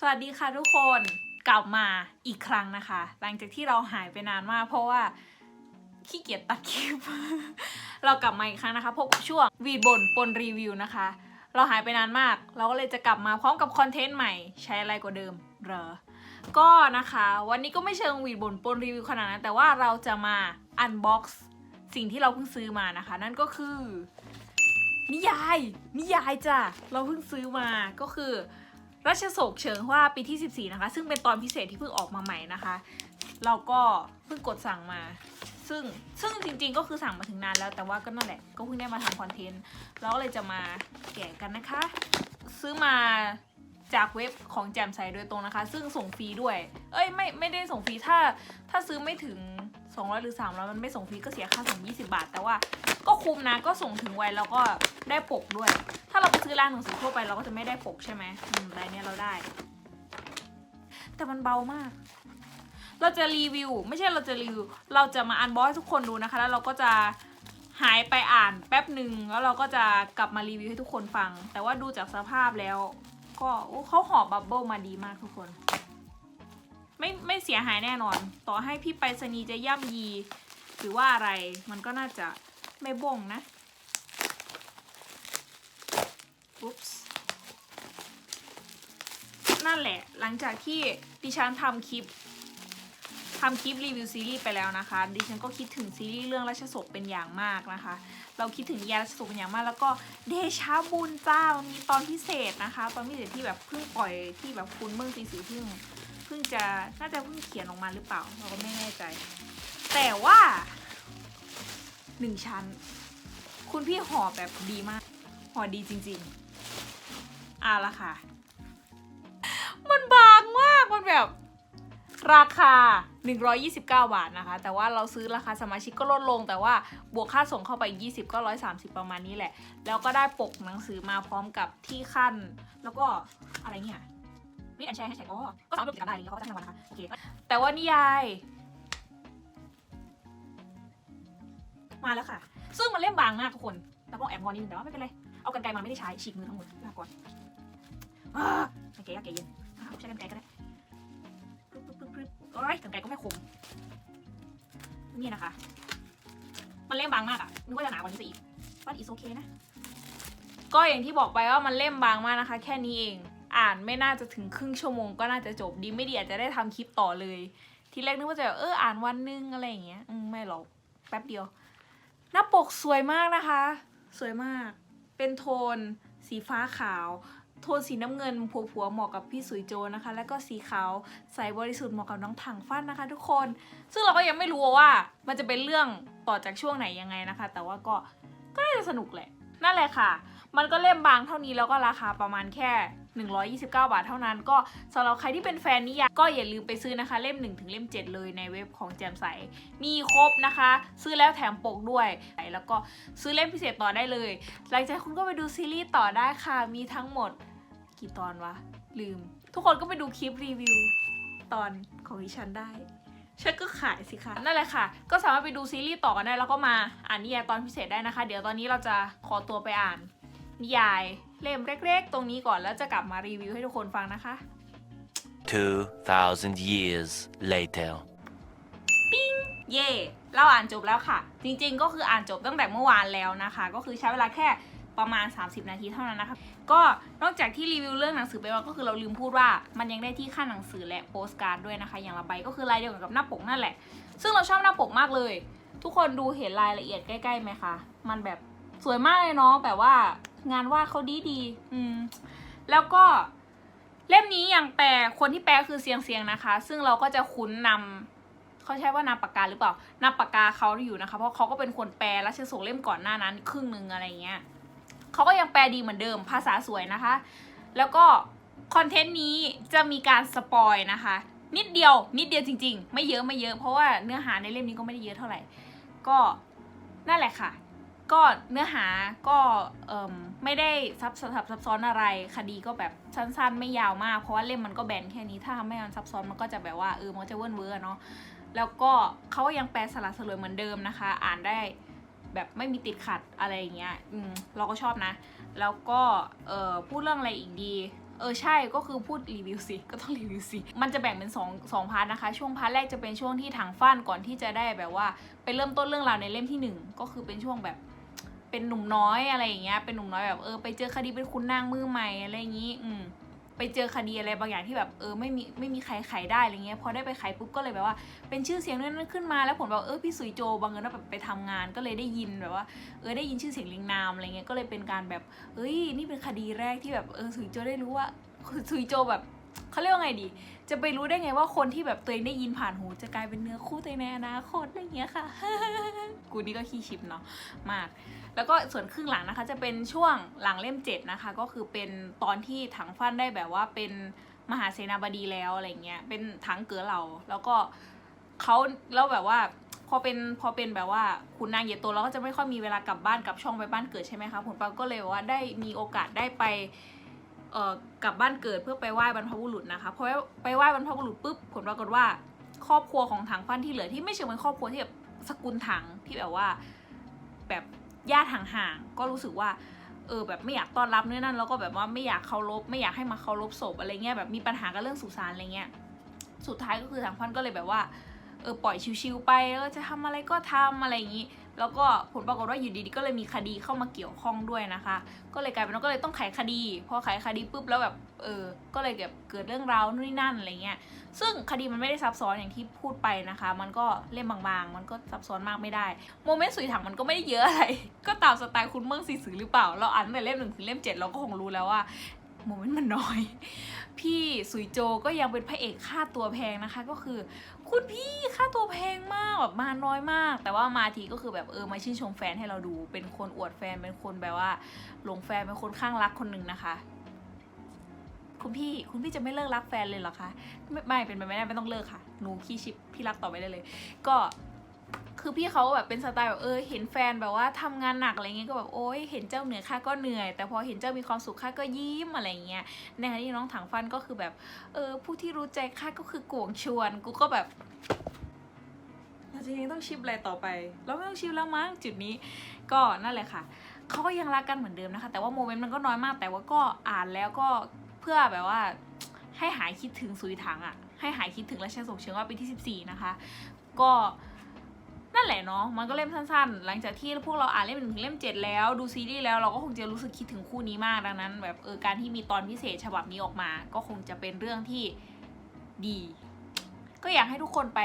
สวัสดีค่ะทุกคนกลับมาอีกครั้งนะคะ หลังจากที่เราหายไปนานมากเพราะว่าขี้เกียจตัดคลิป เรากลับมาอีกครั้งนะคะ พบกับช่วงวีดบนปนรีวิวนะคะ เราหายไปนานมาก เราก็เลยจะกลับมาพร้อมกับคอนเทนต์ใหม่ใช้อะไรกว่าเดิมเหรอ ก็นะคะ วันนี้ก็ไม่เชิงวีดบนปนรีวิวขนาดนั้น แต่ว่าเราจะมาอันบ็อกซ์สิ่งที่เราเพิ่งซื้อมานะคะ นั่นก็คือ นิยาย นิยายจ้ะเราเพิ่งซื้อมาก็คือ รัชโศกเฉิงว่าปีที่ 14 นะคะ ซึ่งเป็นตอนพิเศษที่เพิ่งออกมาใหม่นะคะ เราก็เพิ่งกดสั่งมา ซึ่งซึ่งจริงๆก็คือสั่งมาถึงนานแล้ว แต่ว่าก็นั่นแหละ ก็เพิ่งได้มาทำคอนเทนต์เราก็เลยจะมาแกะกันนะคะ ซื้อมาจากเว็บของแจมใสโดยตรงนะคะ ซึ่งส่งฟรีด้วย เอ้ยไม่ไม่ได้ส่งฟรีถ้าถ้าซื้อไม่ถึง 200 หรือ 300 มันไม่ส่งฟรีก็เสียค่าส่ง 20 บาท แต่ว่าก็คุ้มนะก็ส่งถึงไวแล้วก็ได้ปกด้วย ถ้าเราไปซื้อร้านหนังสือทั่วไปเราก็จะไม่ได้ปกใช่ไหมอืมรายเนี้ยเราได้ แต่มันเบามาก เราจะรีวิว ไม่ใช่เราจะรีวิว เราจะมาอันบอสให้ทุกคนดูนะคะ แล้วเราก็จะหายไปอ่านแป๊บหนึ่งแล้วเราก็จะกลับมารีวิวให้ทุกคนฟัง แต่ว่าดูจากสภาพแล้ว ก็โอ้เขาห่อบับเบิลมาดีมากทุกคน ไม่ไม่เสียหายแน่นอน ต่อให้พี่ไปรษณีย์จะย่ำยี หรือว่าอะไรมันก็น่าจะไม่บ่งนะอุ๊ปส์นั่นแหละ หลังจากที่ดิฉันทำคลิปทำคลิปรีวิวซีรีส์ไปแล้วนะคะ ดิฉันก็คิดถึงซีรีส์เรื่องราชสกเป็นอย่างมากนะคะ เราคิดถึงยาราชสกเป็นอย่างมาก แล้วก็เดชาบุญเจ้ามีตอนพิเศษนะคะ ตอนพิเศษที่แบบเพิ่งปล่อยที่แบบคุณเมืองสีสีเพิ่ง เพิ่งจะน่าจะเพิ่งเขียนออกมาหรือเปล่า เราก็ไม่แน่ใจ แต่ว่าหนึ่งชั้น คุณพี่ห่อแบบดีมาก ห่อดีจริง ๆอะละค่ะ มันบางมาก มันแบบราคา 129 บาทนะคะ แต่ว่าเราซื้อราคาสมาชิกก็ลดลง แต่ว่าบวกค่าส่งเข้าไป 20 ก็ 130 ประมาณนี้แหละ แล้วก็ได้ปกหนังสือมาพร้อมกับที่ขั้น แล้วก็อะไรเนี่ย นี่อันแชร์แฮชแท็กอ๋อก็สามารถดูกิจกรรมได้เลยเขาก็จะให้รางวัลนะคะโอเคแต่ว่านิยาย มาแล้วค่ะ ซึ่งมันเล่มบางมากทุกคนแล้วก็แอบงอนนิดนึงแต่ว่าไม่เป็นไรเอากันไกรมาไม่ได้ใช้ฉีกมือทั้งหมดลาก่อนอ่าโอเคโอเคเย็นใช้กันไกรก็ได้ปึ๊บปึ๊บปึ๊บปึ๊บโอ้ยกันไกรก็ไม่คมนี่นะคะ มันเล่มบางมากอะนึกว่าจะหนากว่านี้ซะอีกบัตอีโอเคนะ ก็อย่างที่บอกไปว่ามันเล่มบางมากนะคะ แค่นี้เอง อ่านไม่น่าจะถึงครึ่งชั่วโมงก็น่าจะจบดีไม่ดีอาจจะได้ทำคลิปต่อเลย ทีแรกนึกว่าจะเอออ่านวันนึงอะไรอย่างเงี้ยอืมไม่หรอกแป๊บเดียว หน้าปกสวยมากนะคะ สวยมาก เป็นโทน สีฟ้าขาว โทนสีน้ำเงินผัวผัวๆเหมาะกับพี่สุยโจนะคะ แล้วก็สีขาวใสบริสุทธิ์เหมาะกับน้องถังฟันนะคะ ทุกคน ซึ่งเราก็ยังไม่รู้ว่ามันจะเป็นเรื่องต่อจากช่วงไหนยังไงนะคะ แต่ว่าก็ก็น่าจะสนุกแหละนั่นแหละค่ะ มันก็เล่มบางเท่านี้แล้วก็ราคาประมาณแค่ 129 บาทเท่านั้น ก็สำหรับใครที่เป็นแฟนนิยายก็อย่าลืมไปซื้อนะคะ เล่ม 1 ถึงเล่ม 7 เลยในเว็บของแจมใส มีครบนะคะ ซื้อแล้วแถมปกด้วย แล้วก็ซื้อเล่มพิเศษต่อได้เลย หลังจากคุณก็ไปดูซีรีส์ต่อได้ค่ะ มีทั้งหมดกี่ตอนวะ ลืม ทุกคนก็ไปดูคลิปรีวิวตอนของดิฉันได้ฉันก็ขายสิคะนั่นแหละค่ะ ก็สามารถไปดูซีรีส์ต่อกันได้แล้วก็มาอ่านนิยายตอนพิเศษได้นะคะ เดี๋ยวตอนนี้เราจะขอตัวไปอ่าน นิยายเล่มเล็กๆ ตรงนี้ก่อนแล้วจะกลับมารีวิวให้ทุกคนฟังนะคะ 2,000 years later. เย่เราอ่านจบแล้วค่ะ จริงๆ ก็คืออ่านจบตั้งแต่เมื่อวานแล้วนะคะ ก็คือใช้เวลาแค่ประมาณ 30 นาทีเท่านั้นนะคะ ก็นอกจากที่รีวิวเรื่องหนังสือไปแล้วก็คือเราลืมพูดว่ามันยังได้ที่ค่าหนังสือและโปสการ์ดด้วยนะคะ อย่างละใบก็คือลายเดียวกันกับหน้าปกนั่นแหละ ซึ่งเราชอบหน้าปกมากเลย ทุกคนดูเห็นรายละเอียดใกล้ๆไหมคะ มันแบบสวยมากเลยเนาะแบบว่า งานวาดเขาดีดีอืม แล้วก็เล่มนี้ย่างแปลคนที่แปลคือเสียงเสียงนะคะ ซึ่งเราก็จะคุ้นนำเขาใช้ว่านามปากกาหรือเปล่านามปากกาเขาอยู่นะคะ เพราะเขาก็เป็นคนแปลและเชส่งเล่มก่อนหน้านั้น ครึ่งหนึ่งอะไรเงี้ยเขาก็ยังแปลดีเหมือนเดิมภาษาสวยนะคะ แล้วก็คอนเทนต์นี้จะมีการสปอยนะคะ นิดเดียว นิดเดียวจริง ๆ ไม่เยอะไม่เยอะเพราะว่าเนื้อหาในเล่มนี้ก็ไม่ได้เยอะเท่าไหร่ ก็นั่นแหละค่ะ ก็เนื้อหาก็ไม่ได้ซับซับซับซ้อนอะไร คดีก็แบบสั้นๆ ไม่ยาวมาก เพราะว่าเล่มมันก็แบนแค่นี้ถ้าไม่มันซับซ้อนมันก็จะแบบว่าเออมันจะเวิร์นเวอร์เนาะแล้วก็เขาก็ยังแปลสลัดสลวยเหมือนเดิมนะคะ อ่านได้แบบไม่มีติดขัดอะไรอย่างเงี้ยอืมเราก็ชอบนะ แล้วก็เออพูดเรื่องอะไรอีกดีเออใช่ก็คือพูดรีวิวสิก็ต้องรีวิวสิมันจะแบ่งเป็น2องสองพาร์ทนะคะ ช่วงพาร์ทแรกจะเป็นช่วงที่ถังฟ้านก่อนที่จะได้แบบว่า ไปเริ่มต้นเรื่องราวในเล่มที่หนึ่งก็คือเป็นช่วงแบบ เป็นหนุ่มน้อยอะไรอย่างเงี้ย เป็นหนุ่มน้อยแบบเออไปเจอคดีเป็นคุณนางมือใหม่อะไรอย่างงี้ อืมไปเจอคดีอะไรบางอย่างที่แบบเออไม่มีไม่มีใครไขได้อะไรเงี้ยพอได้ไปไขปุ๊บก็เลยแบบว่า เป็นชื่อเสียงนั้นขึ้นมาแล้วผลแบบเออพี่สุยโจบางเงินแบบไปทำงานก็เลยได้ยินแบบว่าเออได้ยินชื่อเสียงเรียงนามอะไรเงี้ยก็เลยเป็นการแบบเฮ้ยนี่เป็นคดีแรกที่แบบเออสุยโจได้รู้ว่าสุยโจแบบ เขาเรียกว่าไงดี จะไปรู้ได้ไงว่าคนที่แบบตัวเองได้ยินผ่านหู จะกลายเป็นเนื้อคู่ตัวเองในอนาคตอะไรเงี้ยค่ะ กูนี่ก็ขี้ชิปเนาะมาก แล้วก็ส่วนครึ่งหลังนะคะ จะเป็นช่วงหลังเล่มเจ็ดนะคะ ก็คือเป็นตอนที่ถังฟันได้แบบว่าเป็นมหาเสนาบดีแล้วอะไรเงี้ย เป็นถังเก๋อเหล่าแล้วก็เขาแล้วแบบว่าพอเป็นพอเป็นแบบว่าคุณนางเหยียดโตเราก็จะไม่ค่อยมีเวลากลับบ้านกลับช่องไปบ้านเกิดใช่ไหมคะผลปราก็เลยว่าได้มีโอกาสได้ไป กลับบ้านเกิดเพื่อไปไหว้บรรพบุรุษนะคะพอไปไหว้บรรพบุรุษปุ๊บผลปรากฏว่าครอบครัวของถังฟันที่เหลือที่ไม่เชิงเป็นครอบครัวที่แบบสกุลถังที่แบบว่าแบบญาติห่างๆก็รู้สึกว่าเออแบบไม่อยากต้อนรับเนื้อนั่นแล้วก็แบบว่าไม่อยากเคารพไม่อยากให้มาเคารพศพอะไรเงี้ยแบบมีปัญหากับเรื่องสุสานอะไรเงี้ยสุดท้ายก็คือทางพันก็เลยแบบว่าเออปล่อยชิวๆไปเออจะทำอะไรก็ทำอะไรอย่างนี้ แล้วก็ผลปรากฏว่าอยู่ดีๆก็เลยมีคดีเข้ามาเกี่ยวข้องด้วยนะคะ ก็เลยกลายเป็นว่าก็เลยต้องไขคดี พอไขคดีปุ๊บแล้วแบบเออ ก็เลยแบบเกิดเรื่องราวนู่นนี่นั่นอะไรเงี้ย ซึ่งคดีมันไม่ได้ซับซ้อนอย่างที่พูดไปนะคะ มันก็เล่มบางๆ มันก็ซับซ้อนมากไม่ได้ โมเมนต์สุยถังมันก็ไม่ได้เยอะอะไร ก็ตามสไตล์คุณเมืองซีสือหรือเปล่า เราอ่านแต่เล่มหนึ่งถึงเล่มเจ็ดเราก็คงรู้แล้วว่าโมเมนต์มันน้อย พี่สุยโจก็ยังเป็นพระเอกค่าตัวแพงนะคะ ก็คือ คุณพี่ค่าตัวแพงมาก แบบมาน้อยมาก แต่ว่ามาทีก็คือแบบเออมาชื่นชมแฟนให้เราดู เป็นคนอวดแฟนเป็นคนแบบว่าหลงแฟนเป็นคนข้างรักคนหนึ่งนะคะ คุณพี่คุณพี่จะไม่เลิกรักแฟนเลยเหรอคะไม่ไม่เป็นไปไม่ได้ไม่ต้องเลิกค่ะหนูขี้ชิปพี่รักต่อไปได้เลย ก็คือพี่เขาแบบเป็นสไตล์แบบเออเห็นแฟนแบบว่าทำงานหนักอะไรเงี้ยก็แบบโอ๊ยเห็นเจ้าเหนื่อยข้าก็เหนื่อย แต่พอเห็นเจ้ามีความสุขข้าก็ยิ้มอะไรเงี้ยในขณะที่น้องถังฟันก็คือแบบเออผู้ที่รู้ใจข้าก็คือกวงชวน กูก็แบบ เราจะยังต้องชิปอะไรต่อไป เราไม่ต้องชิปแล้วมั้งจุดนี้ ก็นั่นแหละค่ะเขาก็ยังรักกันเหมือนเดิมนะคะ แต่ว่าโมเมนต์มันก็น้อยมาก แต่ว่าก็อ่านแล้วก็เพื่อแบบว่าให้หายคิดถึงซุยถังอะ่ะ ให้หายคิดถึงและใช้ส่งเชิงว่าปีที่ 14 นะคะ ก็นั่นแหละเนาะ มันก็เล่มสั้นๆ หลังจากที่พวกเราอ่านเล่มหนึ่งถึงเล่มเจ็ดแล้ว ดูซีรีส์แล้วเราก็คงจะรู้สึกคิดถึงคู่นี้มากดังนั้น แบบเออการที่มีตอนพิเศษฉบับนี้ออกมา ก็คงจะเป็นเรื่องที่ดี ก็อยากให้ทุกคนไป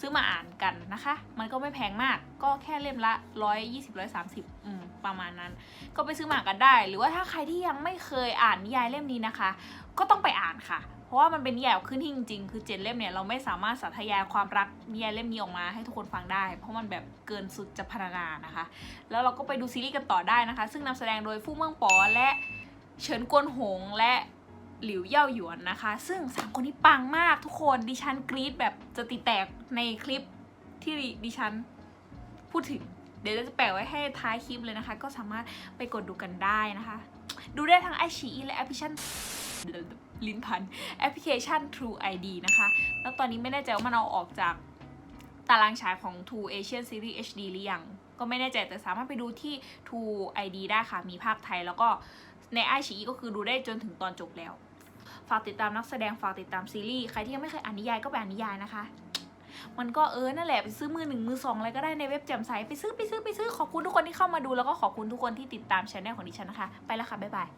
ซื้อมาอ่านกันนะคะ มันก็ไม่แพงมาก ก็แค่เล่มละ 120 130อืมประมาณนั้น ก็ไปซื้อมาอ่านกันได้ หรือว่าถ้าใครที่ยังไม่เคยอ่านนิยายเล่มนี้นะคะ ก็ต้องไปอ่านค่ะ เพราะว่ามันเป็นนิยายขึ้นที่จริงๆ คือเจ็ดเล่มเนี่ยเราไม่สามารถสาธยายความรักนิยายเล่มนี้ออกมาให้ทุกคนฟังได้ เพราะมันแบบเกินสุดจะพรรณนานะคะ แล้วเราก็ไปดูซีรีส์กันต่อได้นะคะ ซึ่งนำแสดงโดยฟู่เมืองปอและเฉินกวนหงและ หลิวเย่าหยวนนะคะ ซึ่งสามคนนี้ปังมากทุกคนดิฉันกรี๊ดแบบจะติแตกในคลิปที่ดิฉันพูดถึง เดี๋ยวจะแปะไว้ให้ท้ายคลิปเลยนะคะ ก็สามารถไปกดดูกันได้นะคะ ดูได้ทั้งไอชีและแอปพลิเคชันลิ้นพันแอปพลิเคชัน True ID นะคะ แล้วตอนนี้ไม่แน่ใจว่ามันเอาออกจากตารางฉายของ True Asian Series HD หรือยัง ก็ไม่แน่ใจแต่สามารถไปดูที่ True ID ได้ค่ะ มีภาคไทยแล้วก็ในไอชีก็คือดูได้จนถึงตอนจบแล้ว ฝากติดตามนักแสดงฝากติดตามซีรีส์ใครที่ยังไม่เคยอ่านนิยายก็ไปอ่านนิยายนะคะ มันก็เออนั่นแหละไปซื้อมือหนึ่งมือสองอะไรก็ได้ในเว็บแจ่มใสไปซื้อไปซื้อไปซื้อขอบคุณทุกคนที่เข้ามาดูแล้วก็ขอบคุณทุกคนที่ติดตามช anel ของดิฉันนะคะ ไปแล้วค่ะบ๊ายบาย